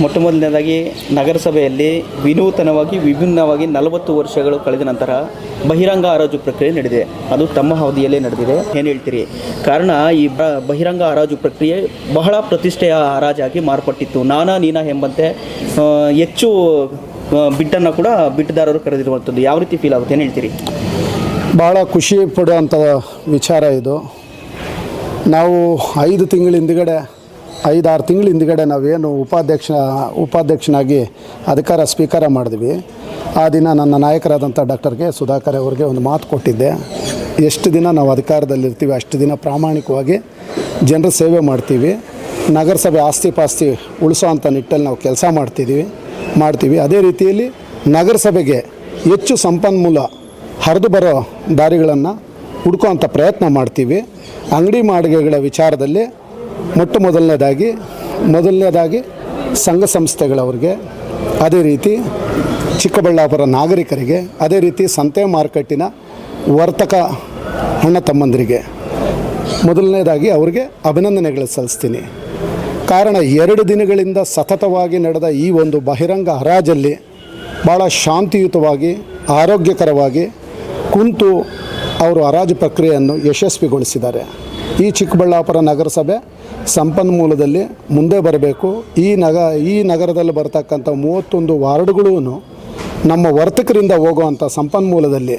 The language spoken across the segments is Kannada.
ಮೊಟ್ಟ ಮೊದಲನೇದಾಗಿ ನಗರಸಭೆಯಲ್ಲಿ ವಿನೂತನವಾಗಿ, ವಿಭಿನ್ನವಾಗಿ ನಲವತ್ತು ವರ್ಷಗಳು ಕಳೆದ ನಂತರ ಬಹಿರಂಗ ಹರಾಜು ಪ್ರಕ್ರಿಯೆ ನಡೆದಿದೆ. ಅದು ತಮ್ಮ ಅವಧಿಯಲ್ಲೇ ನಡೆದಿದೆ. ಏನು ಹೇಳ್ತೀರಿ? ಕಾರಣ ಈ ಬಹಿರಂಗ ಹರಾಜು ಪ್ರಕ್ರಿಯೆ ಬಹಳ ಪ್ರತಿಷ್ಠೆಯ ಹರಾಜಾಗಿ ಮಾರ್ಪಟ್ಟಿತ್ತು. ನಾನಾ ನೀನಾ ಎಂಬಂತೆ ಹೆಚ್ಚು ಬಿಟ್ಟನ್ನು ಕೂಡ ಬಿಟ್ಟುದಾರರು ಕರೆದಿರುವಂಥದ್ದು. ಯಾವ ರೀತಿ ಫೀಲ್ ಆಗುತ್ತೆ? ಏನು ಹೇಳ್ತೀರಿ? ಭಾಳ ಖುಷಿ ಪಡುವಂಥ ವಿಚಾರ ಇದು. ನಾವು ಐದು ತಿಂಗಳ ಹಿಂದ್ಗಡೆ ಐದಾರು ತಿಂಗಳ ಹಿಂದ್ಗಡೆ ನಾವೇನು ಉಪಾಧ್ಯಕ್ಷ, ಉಪಾಧ್ಯಕ್ಷನಾಗಿ ಅಧಿಕಾರ ಸ್ವೀಕಾರ ಮಾಡಿದ್ವಿ. ಆ ದಿನ ನನ್ನ ನಾಯಕರಾದಂಥ ಡಾಕ್ಟರ್ ಕೆ. ಸುಧಾಕರ್ ಅವರಿಗೆ ಒಂದು ಮಾತು ಕೊಟ್ಟಿದ್ದೆ. ಎಷ್ಟು ದಿನ ನಾವು ಅಧಿಕಾರದಲ್ಲಿರ್ತೀವಿ ಅಷ್ಟು ದಿನ ಪ್ರಾಮಾಣಿಕವಾಗಿ ಜನರ ಸೇವೆ ಮಾಡ್ತೀವಿ. ನಗರಸಭೆ ಆಸ್ತಿ ಪಾಸ್ತಿ ಉಳಿಸೋ ಅಂಥ ನಿಟ್ಟಲ್ಲಿ ನಾವು ಕೆಲಸ ಮಾಡ್ತಿದ್ದೀವಿ, ಮಾಡ್ತೀವಿ. ಅದೇ ರೀತಿಯಲ್ಲಿ ನಗರಸಭೆಗೆ ಹೆಚ್ಚು ಸಂಪನ್ಮೂಲ ಹರಿದು ಬರೋ ದಾರಿಗಳನ್ನು ಹುಡ್ಕೋವಂಥ ಪ್ರಯತ್ನ ಮಾಡ್ತೀವಿ. ಅಂಗಡಿ ಮಾಳಿಗೆಗಳ ವಿಚಾರದಲ್ಲಿ ಮೊಟ್ಟ ಮೊದಲನೇದಾಗಿ ಮೊದಲನೇದಾಗಿ ಸಂಘ ಸಂಸ್ಥೆಗಳವ್ರಿಗೆ, ಅದೇ ರೀತಿ ಚಿಕ್ಕಬಳ್ಳಾಪುರ ನಾಗರಿಕರಿಗೆ, ಅದೇ ರೀತಿ ಸಂತೆ ಮಾರುಕಟ್ಟಿನ ವರ್ತಕ ಅಣ್ಣ ತಮ್ಮಂದರಿಗೆ, ಮೊದಲನೇದಾಗಿ ಅವರಿಗೆ ಅಭಿನಂದನೆಗಳು ಸಲ್ಲಿಸ್ತೀನಿ. ಕಾರಣ ಎರಡು ದಿನಗಳಿಂದ ಸತತವಾಗಿ ನಡೆದ ಈ ಒಂದು ಬಹಿರಂಗ ಹರಾಜಲ್ಲಿ ಭಾಳ ಶಾಂತಿಯುತವಾಗಿ, ಆರೋಗ್ಯಕರವಾಗಿ ಕುಂತು ಅವರು ಹರಾಜು ಪ್ರಕ್ರಿಯೆಯನ್ನು ಯಶಸ್ವಿಗೊಳಿಸಿದ್ದಾರೆ. ಈ ಚಿಕ್ಕಬಳ್ಳಾಪುರ ನಗರಸಭೆ ಸಂಪನ್ಮೂಲದಲ್ಲಿ ಮುಂದೆ ಬರಬೇಕು. ಈ ನಗ, ಈ ನಗರದಲ್ಲಿ ಬರತಕ್ಕಂಥ ಮೂವತ್ತೊಂದು ವಾರ್ಡ್ಗಳೂ ನಮ್ಮ ವರ್ತಕರಿಂದ ಹೋಗುವಂಥ ಸಂಪನ್ಮೂಲದಲ್ಲಿ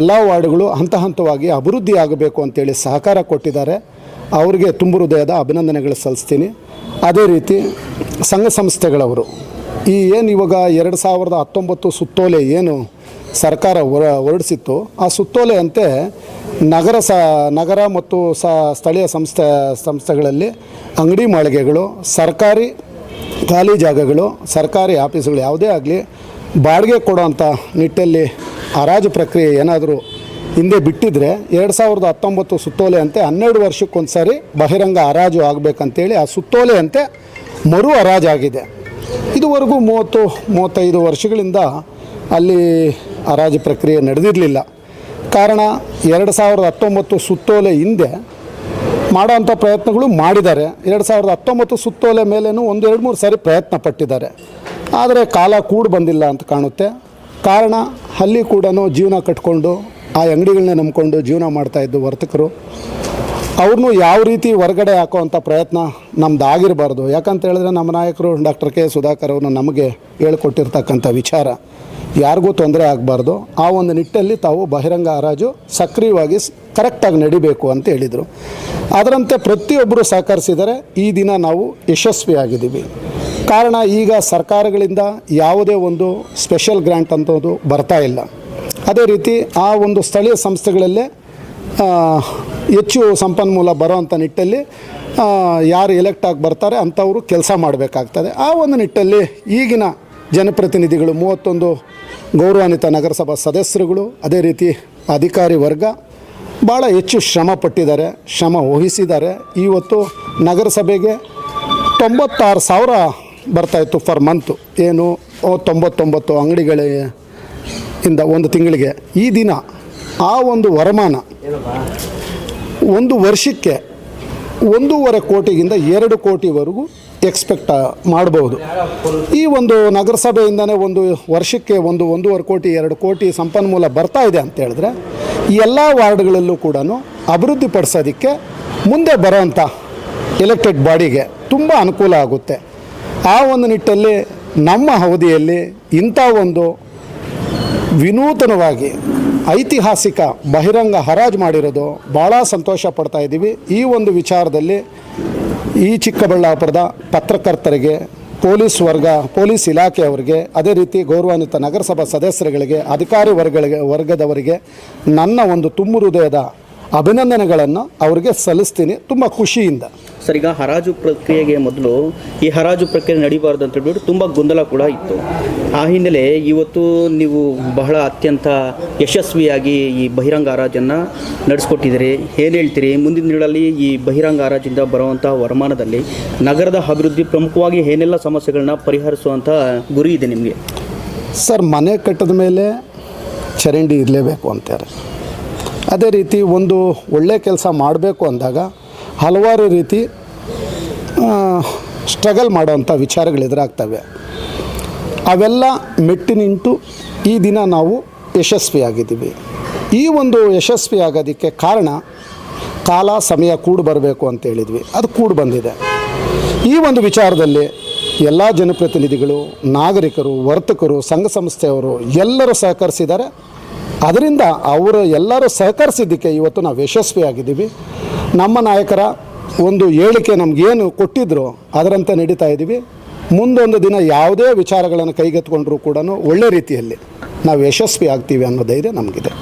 ಎಲ್ಲ ವಾರ್ಡ್ಗಳು ಹಂತ ಹಂತವಾಗಿ ಅಭಿವೃದ್ಧಿ ಆಗಬೇಕು ಅಂತೇಳಿ ಸಹಕಾರ ಕೊಟ್ಟಿದ್ದಾರೆ. ಅವರಿಗೆ ತುಂಬು ಹೃದಯದ ಅಭಿನಂದನೆಗಳು ಸಲ್ಲಿಸ್ತೀನಿ. ಅದೇ ರೀತಿ ಸಂಘ ಸಂಸ್ಥೆಗಳವರು, ಈ ಏನು ಇವಾಗ ಎರಡು ಸಾವಿರದ ಹತ್ತೊಂಬತ್ತು ಸುತ್ತೋಲೆ ಏನು ಸರ್ಕಾರ ಹೊರ ಹೊರಡಿಸಿತ್ತು, ಆ ಸುತ್ತೋಲೆ ಅಂತೆ ನಗರ ಸ, ನಗರ ಮತ್ತು ಸ, ಸ್ಥಳೀಯ ಸಂಸ್ಥೆ, ಸಂಸ್ಥೆಗಳಲ್ಲಿ ಅಂಗಡಿ ಮಾಳಿಗೆಗಳು, ಸರ್ಕಾರಿ ಖಾಲಿ ಜಾಗಗಳು, ಸರ್ಕಾರಿ ಆಫೀಸುಗಳು ಯಾವುದೇ ಆಗಲಿ ಬಾಡಿಗೆ ಕೊಡೋಂಥ ನಿಟ್ಟಲ್ಲಿ ಹರಾಜು ಪ್ರಕ್ರಿಯೆ ಏನಾದರೂ ಹಿಂದೆ ಬಿಟ್ಟಿದ್ರೆ ಎರಡು ಸಾವಿರದ ಹತ್ತೊಂಬತ್ತು ಸುತ್ತೋಲೆ ಅಂತೆ ಹನ್ನೆರಡು ವರ್ಷಕ್ಕೊಂದು ಸಾರಿ ಬಹಿರಂಗ ಹರಾಜು ಆಗಬೇಕಂತೇಳಿ ಆ ಸುತ್ತೋಲೆ ಅಂತೆ ಮರು ಹರಾಜಾಗಿದೆ ಇದುವರೆಗೂ ಮೂವತ್ತು, ಮೂವತ್ತೈದು ವರ್ಷಗಳಿಂದ ಅಲ್ಲಿ ಹರಾಜು ಪ್ರಕ್ರಿಯೆ ನಡೆದಿರಲಿಲ್ಲ. ಕಾರಣ ಎರಡು ಸಾವಿರದ ಹತ್ತೊಂಬತ್ತು ಸುತ್ತೋಲೆ ಹಿಂದೆ ಮಾಡೋವಂಥ ಪ್ರಯತ್ನಗಳು ಮಾಡಿದ್ದಾರೆ. ಎರಡು ಸಾವಿರದ ಹತ್ತೊಂಬತ್ತು ಸುತ್ತೋಲೆ ಮೇಲೇನೂ ಒಂದು, ಎರಡು, ಮೂರು ಸಾರಿ ಪ್ರಯತ್ನ ಪಟ್ಟಿದ್ದಾರೆ. ಆದರೆ ಕಾಲ ಕೂಡು ಬಂದಿಲ್ಲ ಅಂತ ಕಾಣುತ್ತೆ. ಕಾರಣ ಅಲ್ಲಿ ಕೂಡ ಜೀವನ ಕಟ್ಕೊಂಡು, ಆ ಅಂಗಡಿಗಳನ್ನೇ ನಂಬಿಕೊಂಡು ಜೀವನ ಮಾಡ್ತಾಯಿದ್ದು ವರ್ತಕರು. ಅವ್ರನ್ನೂ ಯಾವ ರೀತಿ ಹೊರಗಡೆ ಹಾಕೋವಂಥ ಪ್ರಯತ್ನ ನಮ್ದು ಆಗಿರಬಾರ್ದು ಯಾಕಂತ ಹೇಳಿದ್ರೆ ನಮ್ಮ ನಾಯಕರು ಡಾಕ್ಟರ್ ಕೆ ಸುಧಾಕರ್ ಅವರು ನಮಗೆ ಹೇಳ್ಕೊಟ್ಟಿರ್ತಕ್ಕಂಥ ವಿಚಾರ ಯಾರಿಗೂ ತೊಂದರೆ ಆಗಬಾರ್ದು. ಆ ಒಂದು ನಿಟ್ಟಲ್ಲಿ ತಾವು ಬಹಿರಂಗ ಹರಾಜು ಸಕ್ರಿಯವಾಗಿ ಕರೆಕ್ಟಾಗಿ ನಡಿಬೇಕು ಅಂತ ಹೇಳಿದರು. ಅದರಂತೆ ಪ್ರತಿಯೊಬ್ಬರು ಸಹಕರಿಸಿದರೆ ಈ ದಿನ ನಾವು ಯಶಸ್ವಿಯಾಗಿದ್ದೀವಿ. ಕಾರಣ ಈಗ ಸರ್ಕಾರಗಳಿಂದ ಯಾವುದೇ ಒಂದು ಸ್ಪೆಷಲ್ ಗ್ರ್ಯಾಂಟ್ ಅಂತದ್ದು ಬರ್ತಾ ಇಲ್ಲ. ಅದೇ ರೀತಿ ಆ ಒಂದು ಸ್ಥಳೀಯ ಸಂಸ್ಥೆಗಳಲ್ಲೇ ಹೆಚ್ಚು ಸಂಪನ್ಮೂಲ ಬರೋವಂಥ ನಿಟ್ಟಲ್ಲಿ ಯಾರು ಎಲೆಕ್ಟ್ ಆಗಿ ಬರ್ತಾರೆ ಅಂಥವರು ಕೆಲಸ ಮಾಡಬೇಕಾಗ್ತದೆ. ಆ ಒಂದು ನಿಟ್ಟಲ್ಲಿ ಈಗಿನ ಜನಪ್ರತಿನಿಧಿಗಳು, ಮೂವತ್ತೊಂದು ಗೌರವಾನ್ವಿತ ನಗರಸಭಾ ಸದಸ್ಯರುಗಳು, ಅದೇ ರೀತಿ ಅಧಿಕಾರಿ ವರ್ಗ ಭಾಳ ಹೆಚ್ಚು ಶ್ರಮ ಪಟ್ಟಿದ್ದಾರೆ, ಶ್ರಮ ವಹಿಸಿದ್ದಾರೆ. ಇವತ್ತು ನಗರಸಭೆಗೆ ತೊಂಬತ್ತಾರು ಸಾವಿರ ಬರ್ತಾಯಿತ್ತು ಫರ್ ಮಂತು ಏನು ತೊಂಬತ್ತೊಂಬತ್ತು ಅಂಗಡಿಗಳಿಂದ ಒಂದು ತಿಂಗಳಿಗೆ. ಈ ದಿನ ಆ ಒಂದು ವರಮಾನ ಒಂದು ವರ್ಷಕ್ಕೆ ಒಂದೂವರೆ ಕೋಟಿಗಿಂತ ಎರಡು ಕೋಟಿವರೆಗೂ ಎಕ್ಸ್ಪೆಕ್ಟ್ ಮಾಡಬಹುದು ಈ ಒಂದು ನಗರಸಭೆಯಿಂದನೇ ಒಂದು ವರ್ಷಕ್ಕೆ ಒಂದು ಒಂದೂವರೆ ಕೋಟಿ, ಎರಡು ಕೋಟಿ ಸಂಪನ್ಮೂಲ ಬರ್ತಾ ಇದೆ ಅಂತ ಹೇಳಿದ್ರೆ ಎಲ್ಲ ವಾರ್ಡ್ಗಳಲ್ಲೂ ಕೂಡ ಅಭಿವೃದ್ಧಿಪಡಿಸೋದಕ್ಕೆ ಮುಂದೆ ಬರೋವಂಥ ಎಲೆಕ್ಟೆಡ್ ಬಾಡಿಗೆ ತುಂಬ ಅನುಕೂಲ ಆಗುತ್ತೆ. ಆ ಒಂದು ನಿಟ್ಟಲ್ಲಿ ನಮ್ಮ ಅವಧಿಯಲ್ಲಿ ಇಂಥ ಒಂದು ವಿನೂತನವಾಗಿ ಐತಿಹಾಸಿಕ ಬಹಿರಂಗ ಹರಾಜು ಮಾಡಿರೋದು ಭಾಳ ಸಂತೋಷ ಪಡ್ತಾ ಇದ್ದೀವಿ. ಈ ಒಂದು ವಿಚಾರದಲ್ಲಿ ಈ ಚಿಕ್ಕಬಳ್ಳಾಪುರದ ಪತ್ರಕರ್ತರಿಗೆ, ಪೊಲೀಸ್ ವರ್ಗ, ಪೊಲೀಸ್ ಇಲಾಖೆಯವರಿಗೆ ಅದೇ ರೀತಿ ಗೌರವಾನ್ವಿತ ನಗರಸಭಾ ಸದಸ್ಯರುಗಳಿಗೆ, ಅಧಿಕಾರಿ ವರ್ಗಗಳಿಗೆ ವರ್ಗದವರಿಗೆ ನನ್ನ ಒಂದು ತುಂಬು ಹೃದಯದ ಅಭಿನಂದನೆಗಳನ್ನು ಅವರಿಗೆ ಸಲ್ಲಿಸ್ತೀನಿ. ತುಂಬ ಖುಷಿಯಿಂದ. ಸರ್ ಹರಾಜು ಪ್ರಕ್ರಿಯೆಗೆ ಮೊದಲು ಈ ಹರಾಜು ಪ್ರಕ್ರಿಯೆ ನಡೀಬಾರ್ದು ಅಂತ ಹೇಳ್ಬಿಟ್ಟು ತುಂಬ ಗೊಂದಲ ಕೂಡ ಇತ್ತು. ಆ ಹಿನ್ನೆಲೆ ಇವತ್ತು ನೀವು ಬಹಳ ಅತ್ಯಂತ ಯಶಸ್ವಿಯಾಗಿ ಈ ಬಹಿರಂಗ ಹರಾಜನ್ನು ನಡೆಸ್ಕೊಟ್ಟಿದ್ದೀರಿ. ಏನು ಹೇಳ್ತೀರಿ? ಮುಂದಿನ ದಿನಗಳಲ್ಲಿ ಈ ಬಹಿರಂಗ ಹರಾಜಿಂದ ಬರುವಂಥ ವರಮಾನದಲ್ಲಿ ನಗರದ ಅಭಿವೃದ್ಧಿ ಪ್ರಮುಖವಾಗಿ ಏನೆಲ್ಲ ಸಮಸ್ಯೆಗಳನ್ನ ಪರಿಹರಿಸುವಂಥ ಗುರಿ ಇದೆ ನಿಮಗೆ? ಸರ್, ಮನೆ ಕಟ್ಟಿದ ಮೇಲೆ ಚರಂಡಿ ಇರಲೇಬೇಕು ಅಂತಾರೆ. ಅದೇ ರೀತಿ ಒಂದು ಒಳ್ಳೆ ಕೆಲಸ ಮಾಡಬೇಕು ಅಂದಾಗ ಹಲವಾರು ರೀತಿ ಸ್ಟ್ರಗಲ್ ಮಾಡೋವಂಥ ವಿಚಾರಗಳು ಎದುರಾಗ್ತವೆ. ಅವೆಲ್ಲ ಮೆಟ್ಟಿ ನಿಂತು ಈ ದಿನ ನಾವು ಯಶಸ್ವಿಯಾಗಿದ್ದೀವಿ. ಈ ಒಂದು ಯಶಸ್ವಿ ಆಗೋದಕ್ಕೆ ಕಾರಣ ಕಾಲ, ಸಮಯ ಕೂಡು ಬರಬೇಕು ಅಂತ ಹೇಳಿದ್ವಿ. ಅದು ಕೂಡು ಬಂದಿದೆ. ಈ ಒಂದು ವಿಚಾರದಲ್ಲಿ ಎಲ್ಲ ಜನಪ್ರತಿನಿಧಿಗಳು, ನಾಗರಿಕರು, ವರ್ತಕರು, ಸಂಘ ಸಂಸ್ಥೆಯವರು ಎಲ್ಲರೂ ಸಹಕರಿಸಿದ್ದಾರೆ. ಅದರಿಂದ ಅವರು ಎಲ್ಲರೂ ಸಹಕರಿಸಿದ್ದಕ್ಕೆ ಇವತ್ತು ನಾವು ಯಶಸ್ವಿಯಾಗಿದ್ದೀವಿ. ನಮ್ಮ ನಾಯಕರ ಒಂದು ಹೇಳಿಕೆ ನಮಗೇನು ಕೊಟ್ಟಿದ್ರು ಅದರಂತೆ ನಡೀತಾ ಇದ್ದೀವಿ. ಮುಂದೊಂದು ದಿನ ಯಾವುದೇ ವಿಚಾರಗಳನ್ನು ಕೈಗೆತ್ಕೊಂಡ್ರೂ ಕೂಡ ಒಳ್ಳೆ ರೀತಿಯಲ್ಲಿ ನಾವು ಯಶಸ್ವಿ ಆಗ್ತೀವಿ ಅನ್ನೋ ಧೈರ್ಯ ನಮಗಿದೆ.